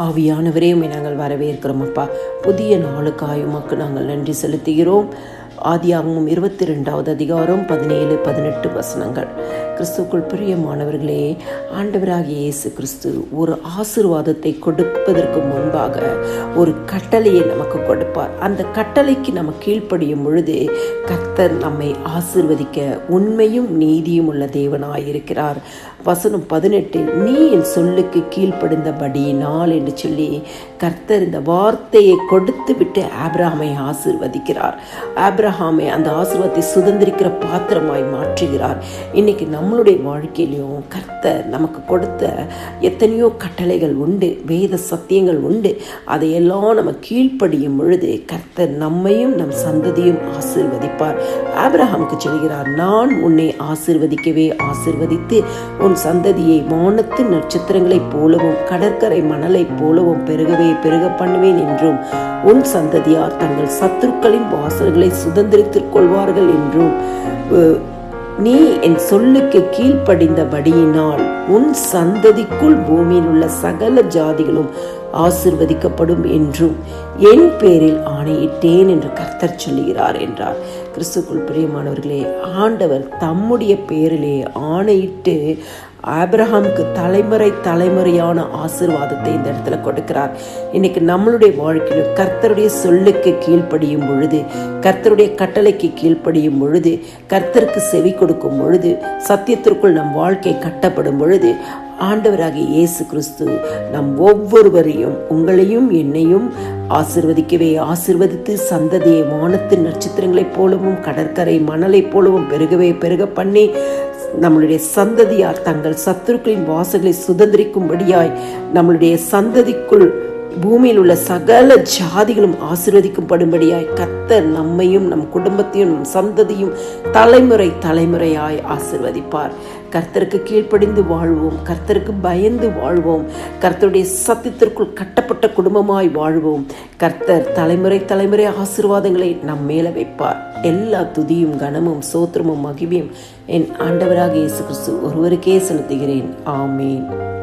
ஆவியானவரே உண்மை நாங்கள் வரவேற்கிறோம் அப்பா. புதிய நாளுக்காய் உமக்கு நாங்கள் நன்றி செலுத்துகிறோம். ஆதியாகவும் இருபத்தி ரெண்டாவது அதிகாரம் பதினேழு பதினெட்டு வசனங்கள். கிறிஸ்துக்குள் பிரியமானவர்களே ஆண்டவராகிய இயேசு கிறிஸ்து ஒரு ஆசிர்வாதத்தை கொடுப்பதற்கு முன்பாக ஒரு கட்டளையை நமக்கு கொடுப்பார். அந்த கட்டளைக்கு நம்ம கீழ்ப்படியும் பொழுது கர்த்தர் நம்மை ஆசிர்வதிக்க உண்மையும் நீதியும் உள்ள தேவனாயிருக்கிறார். வசனம் பதினெட்டில் நீ என் சொல்லுக்கு கீழ்ப்படிந்தபடியினால் என்று சொல்லி கர்த்தர் இந்த வார்த்தையை கொடுத்து விட்டு ஆப்ரஹாமை ஆசிர்வதிக்கிறார். ஆப்ரஹாமை அந்த ஆசிர்வாதத்தை சுதந்திரிக்கிற பாத்திரமாய் மாற்றுகிறார். இன்னைக்கு நம்மளுடைய வாழ்க்கையிலையும் கர்த்தர் நமக்கு கொடுத்த எத்தனையோ கட்டளைகள் உண்டு வேத சத்தியங்கள் உண்டு. அதையெல்லாம் நம்ம கீழ்ப்படியும் பொழுது கர்த்தர் நம்மையும் நம் சந்ததியும் ஆசிர்வதிப்பார். ஆப்ரஹாமுக்கு சொல்கிறார் நான் உன்னை ஆசிர்வதிக்கவே ஆசிர்வதித்து உன் சந்ததியை வானத்து நட்சத்திரங்களைப் போலவும் கடற்கரை மணலைப் போலவும் பெருகவே பெருக பண்ணுவேன் என்றும் உன் சந்ததியார் தங்கள் சத்துருக்களின் வாசல்களை சுதந்திரித்துக் கொள்வார்கள் என்றும் நீ என் சொல்லுக்கு கீழ்ப்படிந்தபடியினால் உன் சந்ததிக்குள் பூமியில் உள்ள சகல ஜாதிகளும் ஆசிர்வதிக்கப்படும் என்றும் என் பேரில் ஆணையிட்டேன் என்று கர்த்தர் சொல்லுகிறார் என்றார். கிறிஸ்துக்குள் பிரியமானவர்களே ஆண்டவர் தம்முடைய பேரிலே ஆணையிட்டு ஆப்ரஹாமுக்கு தலைமுறை தலைமுறையான ஆசீர்வாதத்தை இந்த இடத்துல கொடுக்கிறார். இன்னைக்கு நம்மளுடைய வாழ்க்கையில் கர்த்தருடைய சொல்லுக்கு கீழ்ப்படியும் பொழுது கர்த்தருடைய கட்டளைக்கு கீழ்ப்படியும் பொழுது கர்த்தருக்கு செவி கொடுக்கும் பொழுது சத்தியத்திற்குள் நம் வாழ்க்கை கட்டப்படும் பொழுது ஆண்டவராகிய இயேசு கிறிஸ்து நம் ஒவ்வொருவரையும் உங்களையும் என்னையும் ஆசிர்வதிக்கவே ஆசிர்வதித்து சந்ததியை வானத்தின் நட்சத்திரங்களைப் போலவும் கடற்கரை மணலைப் போலவும் பெருகவே பெருக பண்ணி நம்மளுடைய சந்ததியார் தங்கள் சத்துருக்களின் வாசல்களை சுதந்திரிக்கும்படியாய் நம்மளுடைய சந்ததிக்குள் பூமியில் உள்ள சகல ஜாதிகளும் ஆசிர்வதிக்கப்படும்படியாய் கர்த்தர் நம்மையும் நம் குடும்பத்தையும் நம் சந்ததியும் தலைமுறை தலைமுறையாய் ஆசிர்வதிப்பார். கர்த்தருக்கு கீழ்ப்படிந்து வாழ்வோம் கர்த்தருக்கு பயந்து வாழ்வோம் கர்த்தருடைய சத்தியத்திற்குள் கட்டப்பட்ட குடும்பமாய் வாழ்வோம். கர்த்தர் தலைமுறை தலைமுறை ஆசீர்வாதங்களை நம் மேல வைப்பார். எல்லா துதியும் கனமும் சோத்திரமும் மகிமையும் என் ஆண்டவராக இயேசு கிறிஸ்து ஒருவருக்கே செலுத்துகிறேன். ஆமேன்.